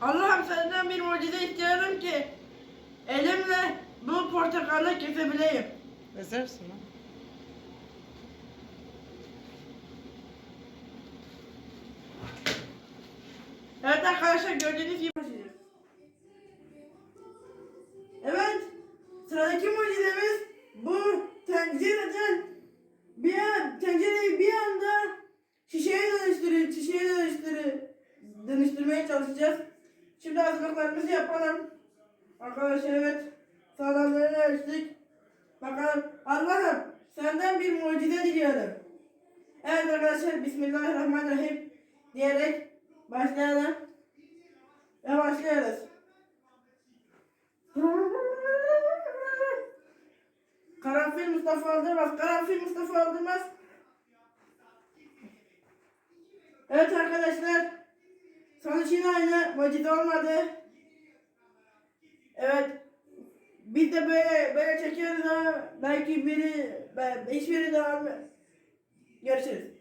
Allah'ım senden bir mucize istiyorum ki elimle bu portakalı kesebileyim. Ezersin ha. Evet arkadaşlar gördüğünüz gibi. Evet. Sıradaki mucizemiz bu tencereden bir an, tencereyi bir anda şişeye dönüştürüp şişeye dönüştürüp dönüştürmeye çalışacağız. Şimdi hazırlıklarımızı yapalım. Arkadaşlar evet sağlamlarını ölçtük. Bakalım Allah'ım senden bir mucize diliyorum. Evet arkadaşlar Bismillahirrahmanirrahim diyerek başlayalım. Ve başlıyoruz. Karanfil Mustafa Aldırmaz. Karanfil Mustafa Aldırmaz. Evet arkadaşlar. Sonuç yine aynı. Mucize olmadı. Evet. Biz de böyle böyle çekiyoruz ama belki biri ben, hiçbiri devam Görüşürüz.